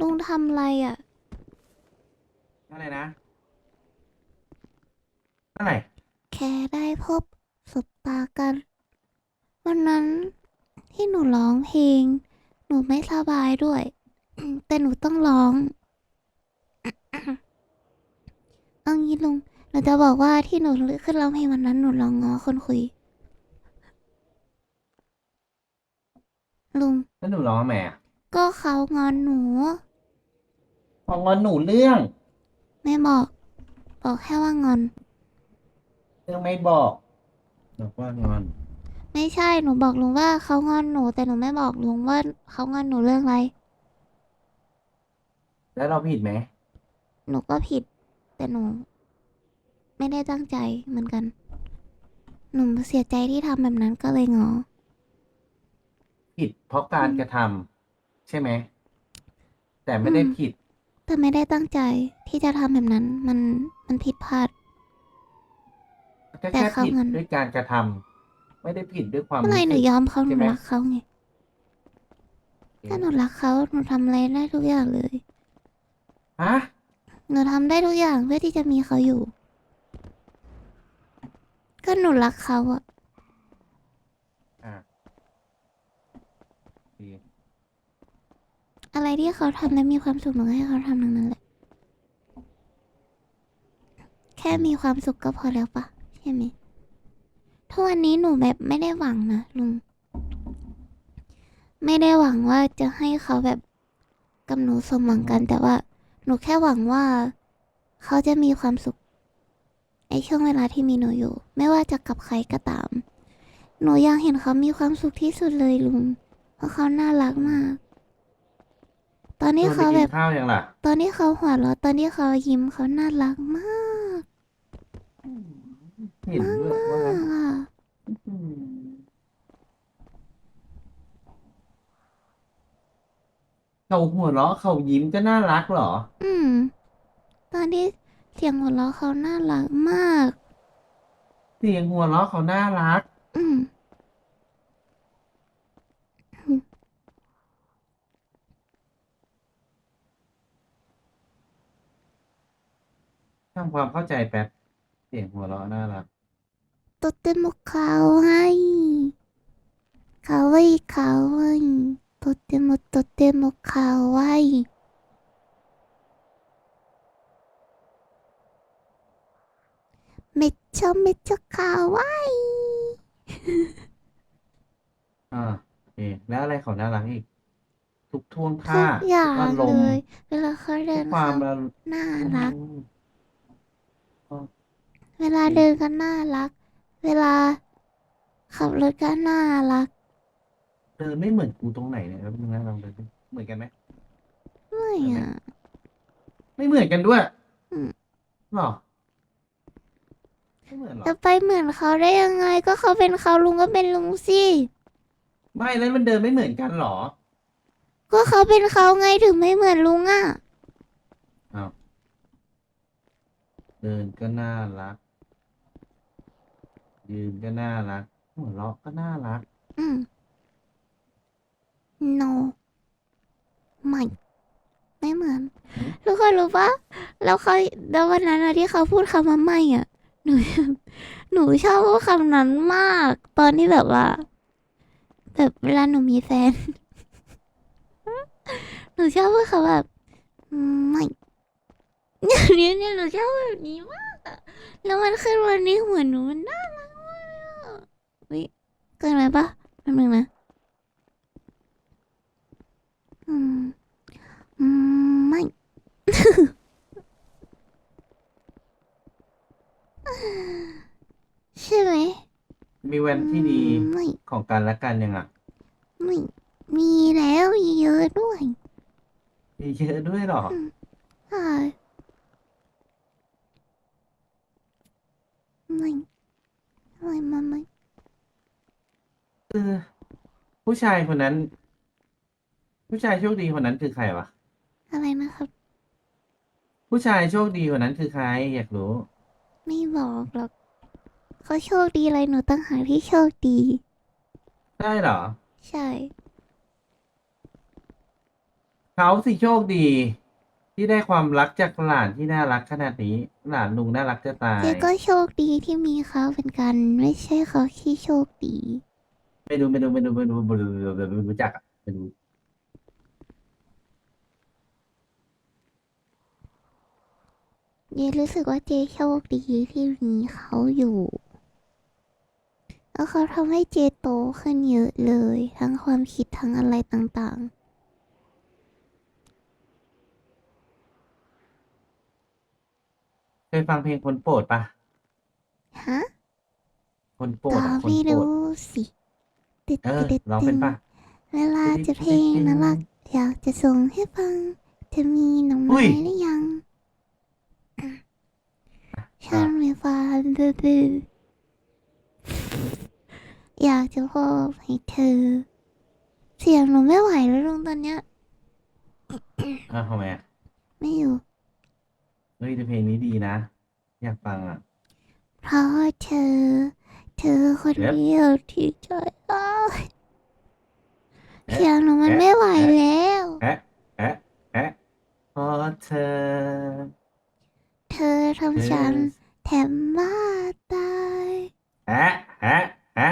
ลุงทำอะไรอะอะไรนะอะไรแค่ได้พบสบตากัน วันนั้นที่หนูร้องเพลง หนูไม่สบายด้วย แต่หนูต้องร้องเอางี้ลุงหนูจะบอกว่าที่หนูขึ้นร้องเพลงวันนั้นหนูร้องงอคนคุย ลุง แล้วหนูร้องทำไมอะก็เขางอนหนู พองอนหนูเรื่อง ไม่บอก บอกแค่ว่างอน เรื่องไม่บอกบอกว่างอนไม่ใช่หนูบอกลุงว่าเขางอนหนู แต่หนูไม่บอกลุงว่าเขางอนหนูเรื่องอะไร แล้วเราผิดไหมหนูก็ผิด แต่หนู ไม่ได้ตั้งใจเหมือนกัน หนูเสียใจที่ทำแบบนั้นก็เลยงอ ผิดเพราะการกระทำใช่ไหม แต่ไม่ได้อืมผิด แต่ไม่ได้ตั้งใจที่จะทำแบบนั้น มันมันผิดพลาด ก็แต่แค่เขาผิดงอนด้วยการกระทำไม่ได้ผิดด้วยความเมื่อไหรรู้หนูสึก ยอมเขาหใช่นูไหม รักเขาไงถ้าหนูรักเขาหนูทำอะไรได้ทุกอย่างเลย ฮะหนูทำได้ทุกอย่างเพื่อที่จะมีเขาอยู่ ก็หนูรักเขาอะอะดี อะไรที่เขาทำแล้วมีความสุขหนูให้เขาทำทั้งนั้นแหละ แค่มีความสุขก็พอแล้วปะใช่ไหมทุกวันนี้หนูแบบไม่ได้หวังนะลุง ไม่ได้หวังว่าจะให้เขาแบบกับหนูสมหวังกัน แต่ว่า หนูแค่หวังว่า เขาจะมีความสุขในช่วงเวลาที่มีหนูอยู่ ไม่ว่าจะกับใครก็ตาม หนูอยากเห็นเขามีความสุขที่สุดเลยลุง เพราะเขาน่ารักมาก ตอนนี้ชวนไปเขากิแบนบข้าวยังล่ะ ตอนที่เขาหัวเราะตอนที่เขายิ้มเขาน่ารักมากเห็นด้วยว่างั้นอะอืมเขาหัวเราะเขายิ้มก็น่ารักเหรอ อืม ตอนที่เสียงหัวเราะเขาน่ารักมาก เสียงหัวเราะเขาน่ารัก อืม ทำความเข้าใจแป๊บ เสียงหัวเราะน่ารัก とてもかわいい。かわいいかわいい。とてもとてもかわいい。めちゃめちゃかわいい。 อ่าโอเคแล้วอะไรเขาน่ารักอีก ทุกท่วง ทุ ท่าก อย่าง อารม เล ณ์ ย เวลาเขา ทุ เดิ ก น ความ เขา อารมณ์ น่ารัก อืม เวลาเดินก็น่ารัก เวลา ขับรถก็น่ารัก เดินไม่เหมือนกูตรงไหนเนี่ยแล้วมึงนะลองเดินดิเหมือนกันไหม ไม่อะ ไม่เหมือนกันด้วยอืม หรอไม่เหมือนหรอจะไปเหมือนเขาได้ยังไง ก็เขาเป็นเขาลุงก็เป็นลุงสิ ไม่แล้วมันเดินไม่เหมือนกันหรอ ก็เขาเป็นเขาไงถึงไม่เหมือนลุงอะ อ้าว เดินก็น่ารัก ยืนก็น่ารัก หัวเราะก็น่ารัก อืม no ไม่ไม่เหมือนหืมทุกคนรู้ปะแล้วเขาแล้ววันนั้นอะที่เขาพูดคำว่าไม่อะหนู หนูชอบพูดคำนั้นมาก ตอนที่แบบว่า แบบเวลาหนูมีแฟน หนูชอบพูดคำแบบไม่ อย่างนี้เนี่ยหนูชอบแบบนี้มากอะแล้วมันขึ้นวันนี้หัวหนูมันน่ารักมากเลยอะวิเกินไปปะแป๊บนึงนะ อืม อืมไม่ ใช่ไหมมีแวนที่ดีอืมไม่ ของกันและกันยังอะ ไม่ มีแล้วเยอะด้วยมีเยอะด้วยเหรอ ใช่ ไม่ไม่ไม่ไม่เออผู้ชายคนนั้น ผู้ชายโชคดีคนนั้นคือใครวะ อะไรนะครับ ผู้ชายโชคดีคนนั้นคือใคร อยากรู้ ไม่บอกหรอกเขาโชคดีอะไรหนูตั้งหากที่โชคดี ได้เหรอ ใช่ เขาสิโชคดี ที่ได้ความรักจากหลานที่น่ารักขนาดนี้ หลานลุงน่ารักจะตาย เจ๊ก็โชคดีที่มีเขาเป็นกัน ไม่ใช่เขาที่โชคดี ไม่รู้ไม่รู้ไม่รู้ไม่รู้ไม่รู้ไม่รู้ไม่รู้จักอะไม่รู้เจ๊รู้สึกว่าเจ๊โชคดีที่มีเขาอยู่ แล้วเขาทำให้เจ๊โตขึ้นเยอะเลย ทั้งความคิดทั้งอะไรต่าง เคยฟังเพลงคนโปรดปะๆฮะคนโปรดก็อะคนไม่โปรด รู้สิตึดเออตึดร้องเป็นปะ เวลาจะเพลงน่ารักอยากจะส่งให้ฟัง จะมีหน่ออุ้ไม้ย หรือยังฉันไม่ฟังดื้อๆอยากจะพบให้เธอ เสียงหนูไม่ไหวแล้วลุงตอนเนี้ย อ้าวทำไมอะไม่อยู่ เฮ้ยแต่เพลงนี้ดีนะ อยากฟังอะ เพราะเธอ เธอคนเดี๋ยวเดียวที่ใจอ้ายเสียงหนูมันไม่ไหวแล้ว แอะแอะแอะเพราะเธอเธอเธทำฉันอแถมบ้าตาย แอะแอะแอะ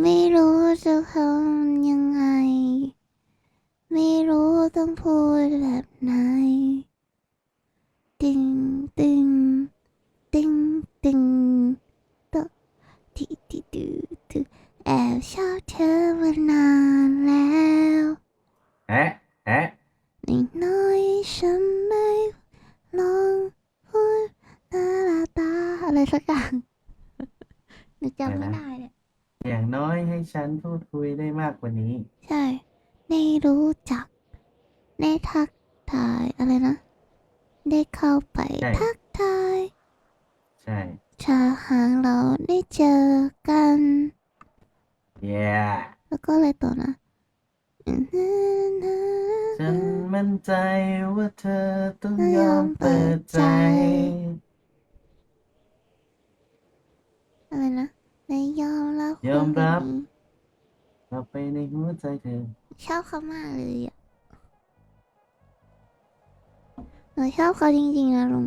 ไม่รู้จะทำยังไง ไม่รู้ต้องพูดแบบไหน ตึงตึงตึง ตึงตะติติดูดูแอบชอบเธอมานานแล้วแอะแอะในน้อยๆฉันไม่ลองพูดหน้าลาตาอะไรสักอย่างหนูจำไม่ได้เลยอย่างน้อยให้ฉันพูดคุยได้มากกว่านี้ ใช่ได้รู้จักได้ทักทายอะไรนะ ได้เข้าไปใช่ทักทาย ใช่ถ้าหากเราได้เจอกัน yeah แล้วก็อะไรต่อนะฉันมั่นใจว่าเธอต้องยอมเปิดใจ อะไรนะได้ยอมรับยอมรับคนนี้เข้าไปในหัวใจเธอ ชอบเขามากเลยอะหนูชอบเขาจริงๆนะลุง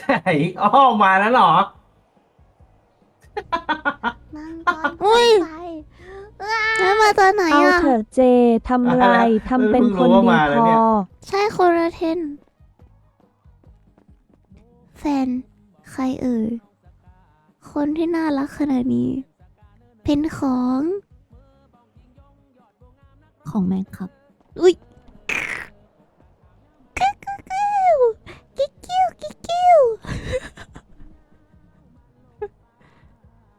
ใช่อ้อมาแล้วเหรอนั่งตอนอุ้ยแล้วมาตอนไหนเอาอะ เถอะเจทำไรอะทำเป็นเพิ่คงนรู้ว่าดีมาแล้พวเนี่อย ใช่คนละเทน แฟน ใครเอ่ย คนที่น่ารักขนาดนี้ เป็นของ ของแมงครับ อุ้ย